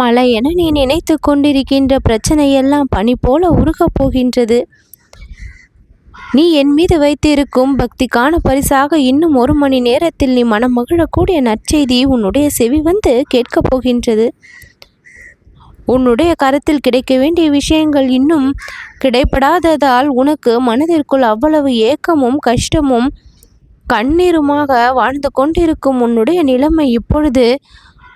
மழை என நீ நினைத்து கொண்டிருக்கின்ற பிரச்சனையெல்லாம் பனி போல உருகப் போகின்றது. நீ என் மீது வைத்திருக்கும் பக்திக்கான பரிசாக இன்னும் ஒரு மணி நேரத்தில் நீ மனம் மகிழக்கூடிய நற்செய்தி உன்னுடைய செவி வந்து கேட்கப் போகின்றது. உன்னுடைய கருத்தில் கிடைக்க வேண்டிய விஷயங்கள் இன்னும் கிடைப்படாததால் உனக்கு மனதிற்குள் அவ்வளவு ஏக்கமும் கஷ்டமும் கண்ணீருமாக வாழ்ந்து கொண்டிருக்கும் உன்னுடைய நிலைமை இப்பொழுது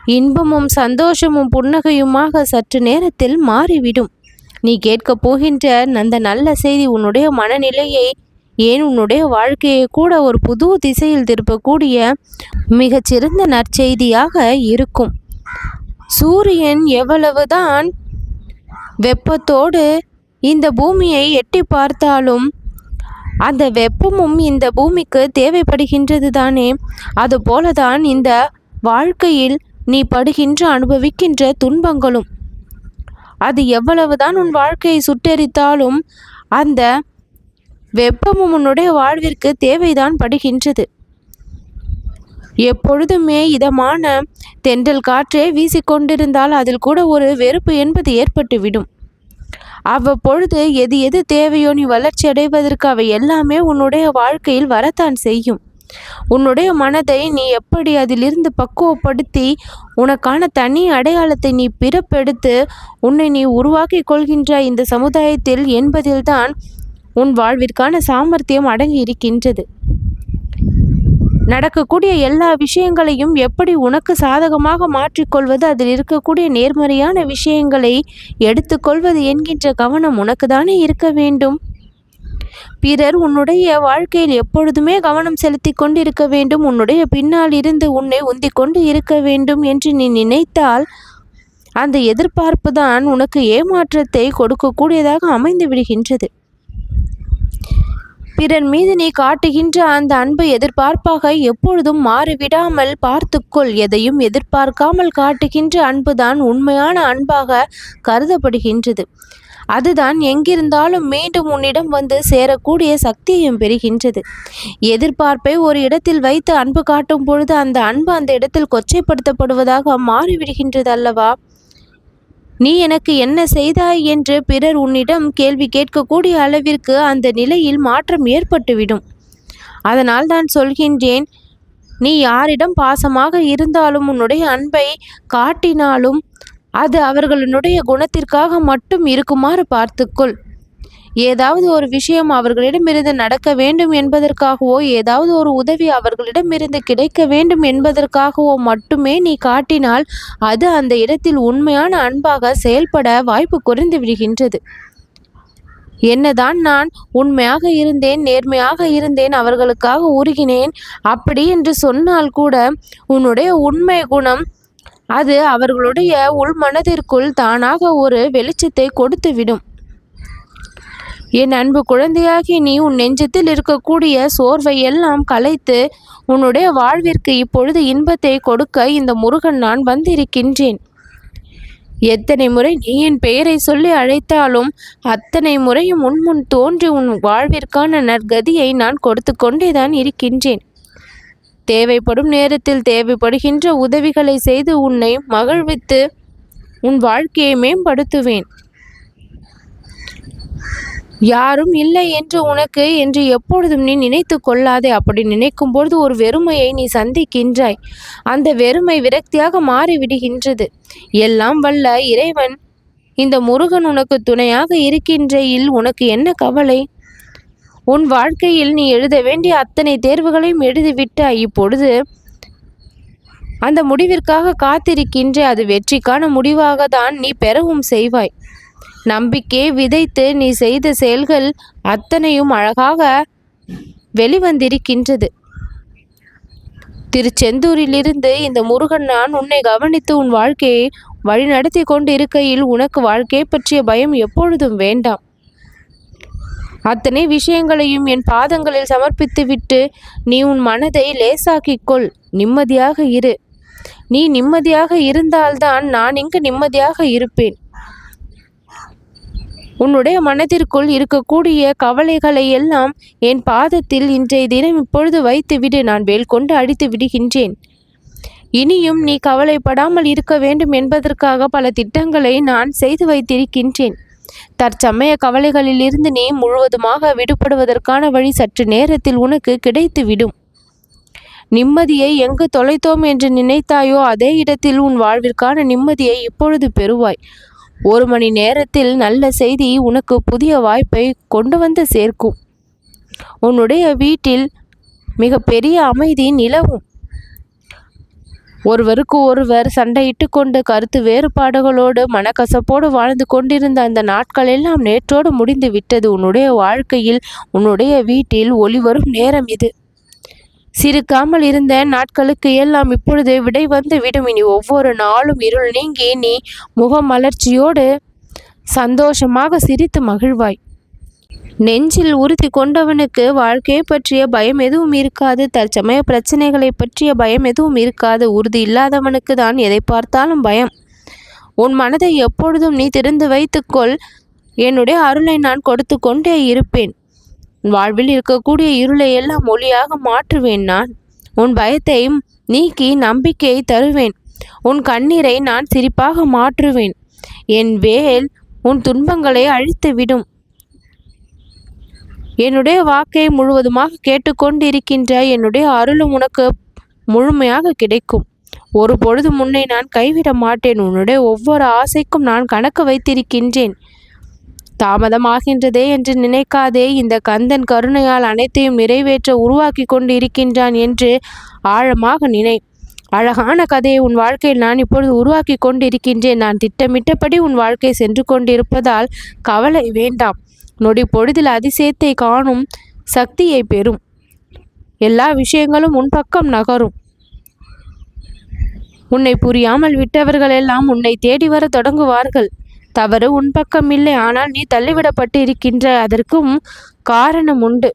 இன்பமும் சந்தோஷமும் புன்னகையுமாக சற்று நேரத்தில் மாறிவிடும். நீ கேட்கப் போகின்ற அந்த நல்ல செய்தி உன்னுடைய மனநிலையை ஏன் உன்னுடைய வாழ்க்கையை கூட ஒரு புது திசையில் திருப்பக்கூடிய மிகச்சிறந்த நற்செய்தியாக இருக்கும். சூரியன் எவ்வளவுதான் வெப்பத்தோடு இந்த பூமியை எட்டி பார்த்தாலும் அந்த வெப்பமும் இந்த பூமிக்கு தேவைப்படுகின்றது தானே அதுபோலதான் இந்த வாழ்க்கையில் நீ படுகின்ற அனுபவிக்கின்ற துன்பங்களும். அது எவ்வளவுதான் உன் வாழ்க்கையை சுட்டெரித்தாலும் அந்த வெப்பமும் உன்னுடைய வாழ்விற்கு தேவைதான் படுகின்றது. எப்பொழுதுமே இதமான தென்றல் காற்றே வீசிக்கொண்டிருந்தால் அதில் கூட ஒரு வெறுப்பு என்பது ஏற்பட்டுவிடும். அவ்வப்பொழுது எது எது தேவையோ நீ வளர்ச்சி அடைவதற்கு அவை எல்லாமே உன்னுடைய வாழ்க்கையில் வரத்தான் செய்யும். உன்னுடைய மனதை நீ எப்படி அதிலிருந்து பக்குவப்படுத்தி உனக்கான தனி அடையாளத்தை நீ பிறப்பெடுத்து உன்னை நீ உருவாக்கி கொள்கின்ற இந்த சமுதாயத்தில் என்பதில்தான் உன் வாழ்விற்கான சாமர்த்தியம் அடங்கி இருக்கின்றது. நடக்கக்கூடிய எல்லா விஷயங்களையும் எப்படி உனக்கு சாதகமாக மாற்றிக்கொள்வது அதில் இருக்கக்கூடிய நேர்மறையான விஷயங்களை எடுத்துக்கொள்வது என்கின்ற கவனம் உனக்கு தானே இருக்க வேண்டும்? பிறர் உன்னுடைய வாழ்க்கையில் எப்பொழுதுமே கவனம் செலுத்தி கொண்டிருக்க வேண்டும். உன்னுடைய பின்னால் இருந்து உன்னை உந்திக் கொண்டு இருக்க வேண்டும் என்று நீ நினைத்தால் அந்த எதிர்பார்ப்பு தான் உனக்கு ஏமாற்றத்தை கொடுக்கக்கூடியதாக அமைந்து விடுகின்றது. பிறர் மீது நீ காட்டுகின்ற அந்த அன்பு எதிர்பார்ப்பாக எப்பொழுதும் மாறிவிடாமல் பார்த்துக்கொள். எதையும் எதிர்பார்க்காமல் காட்டுகின்ற அன்புதான் உண்மையான அன்பாக கருதப்படுகின்றது. அதுதான் எங்கிருந்தாலும் மீண்டும் உன்னிடம் வந்து சேரக்கூடிய சக்தியையும் பெறுகின்றது. எதிர்பார்ப்பை ஒரு இடத்தில் வைத்து அன்பு காட்டும் பொழுது அந்த அன்பு அந்த இடத்தில் கொச்சைப்படுத்தப்படுவதாக மாறிவிடுகின்றது அல்லவா? நீ எனக்கு என்ன செய்தாய் என்று பிறர் உன்னிடம் கேள்வி கேட்கக்கூடிய அளவிற்கு அந்த நிலையில் மாற்றம் ஏற்பட்டுவிடும். அதனால் தான் சொல்கின்றேன் நீ யாரிடம் பாசமாக இருந்தாலும் உன்னுடைய அன்பை காட்டினாலும் அது அவர்களுடைய குணத்திற்காக மட்டும் இருக்குமாறு பார்த்துக்கொள். ஏதாவது ஒரு விஷயம் அவர்களிடமிருந்து நடக்க வேண்டும் என்பதற்காகவோ ஏதாவது ஒரு உதவி அவர்களிடமிருந்து கிடைக்க வேண்டும் என்பதற்காகவோ மட்டுமே நீ காட்டினால் அது அந்த இடத்தில் உண்மையான அன்பாக செயல்பட வாய்ப்பு குறைந்து விடுகின்றது. என்னதான் நான் உண்மையாக இருந்தேன் நேர்மையாக இருந்தேன் அவர்களுக்காக உருகினேன் அப்படி என்று சொன்னால் கூட உன்னுடைய உண்மை குணம் அது அவர்களுடைய உள்மனதிற்குள் தானாக ஒரு வெளிச்சத்தை கொடுத்துவிடும். என் அன்பு குழந்தையாகி நீ உன் நெஞ்சத்தில் இருக்கக்கூடிய சோர்வை எல்லாம் கலைத்து உன்னுடைய வாழ்விற்கு இப்பொழுது இன்பத்தை கொடுக்க இந்த முருகன் நான் வந்திருக்கின்றேன். எத்தனை முறை நீ என் பெயரை சொல்லி அழைத்தாலும் அத்தனை முறையும் உன் முன் தோன்றி உன் வாழ்விற்கான நற்கதியை நான் கொடுத்து கொண்டேதான் இருக்கின்றேன். தேவைப்படும் நேரத்தில் தேவைப்படுகின்ற உதவிகளை செய்து உன்னை மகிழ்வித்து உன் வாழ்க்கையை மேம்படுத்துவேன். யாரும் இல்லை என்று உனக்கு என்று எப்பொழுதும் நீ நினைத்து கொள்ளாதே. அப்படி நினைக்கும் பொழுது ஒரு வெறுமையை நீ சந்திக்கின்றாய். அந்த வெறுமை விரக்தியாக மாறிவிடுகின்றது. எல்லாம் வல்ல இறைவன் இந்த முருகன் உனக்கு துணையாக இருக்கின்றையில் உனக்கு என்ன கவலை? உன் வாழ்க்கையில் நீ எழுத வேண்டிய அத்தனை தேர்வுகளையும் எழுதிவிட்டாய் இப்பொழுது அந்த முடிவிற்காக காத்திருக்கின்ற அது வெற்றிக்கான முடிவாக தான் நீ பெறவும் செய்வாய். நம்பிக்கை விதைத்து நீ செய்த செயல்கள் அத்தனையும் அழகாக வெளிவந்திருக்கின்றது. திருச்செந்தூரிலிருந்து இந்த முருகன் நான் உன்னை கவனித்து உன் வாழ்க்கையை வழிநடத்தி கொண்டு இருக்கையில் உனக்கு வாழ்க்கையை பற்றிய பயம் எப்பொழுதும் வேண்டாம். அத்தனை விஷயங்களையும் என் பாதங்களில் சமர்ப்பித்துவிட்டு நீ உன் மனதை லேசாக்கிக்கொள். நிம்மதியாக இரு. நீ நிம்மதியாக இருந்தால்தான் நான் இங்கு நிம்மதியாக இருப்பேன். உன்னுடைய மனதிற்குள் இருக்கக்கூடிய கவலைகளை எல்லாம் என் பாதத்தில் இன்றைய தினம் இப்பொழுது வைத்துவிடு. நான் வேல் கொண்டு அடித்து விடுகின்றேன். இனியும் நீ கவலைப்படாமல் இருக்க வேண்டும் என்பதற்காக பல திட்டங்களை நான் செய்து வைத்திருக்கின்றேன். தற்சமய கவலைகளிலிருந்து நீ முழுவதுமாக விடுபடுவதற்கான வழி சற்று நேரத்தில் உனக்கு கிடைத்துவிடும். நிம்மதியை எங்கு தொலைத்தோம் என்று நினைத்தாயோ அதே இடத்தில் உன் வாழ்விற்கான நிம்மதியை இப்பொழுது பெறுவாய். ஒரு மணி நேரத்தில் நல்ல செய்தி உனக்கு புதிய வாய்ப்பை கொண்டு வந்து சேர்க்கும். உன்னுடைய வீட்டில் மிக பெரிய அமைதி நிலவும். ஒருவருக்கு ஒருவர் சண்டையிட்டு கொண்டு கருத்து வேறுபாடுகளோடு மனக்கசப்போடு வாழ்ந்து கொண்டிருந்த அந்த நாட்கள் எல்லாம் நேற்றோடு முடிந்து விட்டது. உன்னுடைய வாழ்க்கையில் உன்னுடைய வீட்டில் ஒளிவரும் நேரம் இது. சிரிக்காமல் இருந்த நாட்களுக்கு எல்லாம் இப்பொழுது விடை வந்து விடும். இனி ஒவ்வொரு நாளும் இருள் நீங்கி நீ முகமலர்ச்சியோடு சந்தோஷமாக சிரித்து மகிழ்வாய். நெஞ்சில் உறுதி கொண்டவனுக்கு வாழ்க்கையை பற்றிய பயம் எதுவும் இருக்காது. தற்சமய பிரச்சனைகளை பற்றிய பயம் எதுவும் இருக்காது. உறுதி இல்லாதவனுக்கு தான் எதை பார்த்தாலும் பயம். உன் மனதை எப்பொழுதும் நீ திறந்து வைத்துக்கொள். என்னுடைய அருளை நான் கொடுத்து கொண்டே இருப்பேன். வாழ்வில் இருக்கக்கூடிய இருளை எல்லாம் ஒளியாக மாற்றுவேன் நான். உன் பயத்தை நீக்கி நம்பிக்கையை தருவேன். உன் கண்ணீரை நான் சிரிப்பாக மாற்றுவேன். என் வேல் உன் துன்பங்களை அழித்துவிடும். என்னுடைய வாக்கை முழுவதுமாக கேட்டுக்கொண்டிருக்கின்ற என்னுடைய அருளும் உனக்கு முழுமையாக கிடைக்கும். ஒரு பொழுது முன்னை நான் கைவிட மாட்டேன். உன்னுடைய ஒவ்வொரு ஆசைக்கும் நான் கணக்கு வைத்திருக்கின்றேன். தாமதமாகின்றதே என்று நினைக்காதே. இந்த கந்தன் கருணையால் அனைத்தையும் நிறைவேற்ற உருவாக்கி கொண்டு இருக்கின்றான் என்று ஆழமாக நினை. அழகான கதையை உன் வாழ்க்கையில் நான் இப்பொழுது உருவாக்கி கொண்டிருக்கின்றேன். நான் திட்டமிட்டபடி உன் வாழ்க்கை சென்று கொண்டிருப்பதால் கவலை வேண்டாம். நொடி பொழுதில் அதிசயத்தை காணும் சக்தியை பெறும். எல்லா விஷயங்களும் உன் பக்கம் நகரும். உன்னை புரியாமல் விட்டவர்கள் எல்லாம் உன்னை தேடி வர தொடங்குவார்கள். தவறு உன் பக்கம் இல்லை. ஆனால் நீ தள்ளிவிடப்பட்டு இருக்கின்ற அதற்கும் காரணம் உண்டு.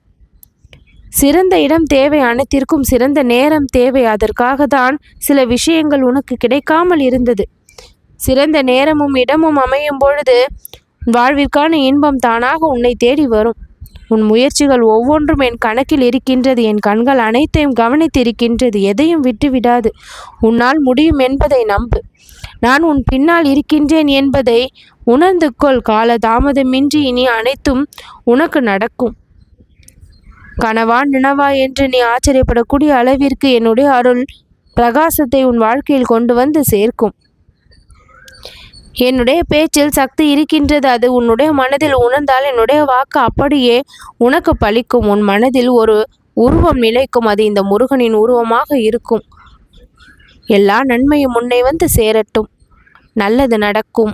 சிறந்த இடம் தேவை. அனைத்திற்கும் சிறந்த நேரம் தேவை. அதற்காக தான் சில விஷயங்கள் உனக்கு கிடைக்காமல் இருந்தது. சிறந்த நேரமும் இடமும் அமையும் பொழுது வாழ்விற்கான இன்பம் தானாக உன்னை தேடி வரும். உன் முயற்சிகள் ஒவ்வொன்றும் என் கணக்கில் இருக்கின்றது. என் கண்கள் அனைத்தையும் கவனித்திருக்கின்றது. எதையும் விட்டுவிடாது. உன்னால் முடியும் என்பதை நம்பு. நான் உன் பின்னால் இருக்கின்றேன் என்பதை உணர்ந்து கொள் கால தாமதமின்றி இனி அனைத்தும் உனக்கு நடக்கும். கனவா நினவா என்று நீ ஆச்சரியப்படக்கூடிய அளவிற்கு என்னுடைய அருள் பிரகாசத்தை உன் வாழ்க்கையில் கொண்டு வந்து சேர்க்கும். என்னுடைய பேச்சில் சக்தி இருக்கின்றது. அது உன்னுடைய மனதில் உணர்ந்தால் என்னுடைய வாக்கு அப்படியே உனக்கு பலிக்கும் உன் மனதில் ஒரு உருவம் நிலைக்கும். அது இந்த முருகனின் உருவமாக இருக்கும். எல்லா நன்மையும் முன்னே வந்து சேரட்டும். நல்லது நடக்கும்.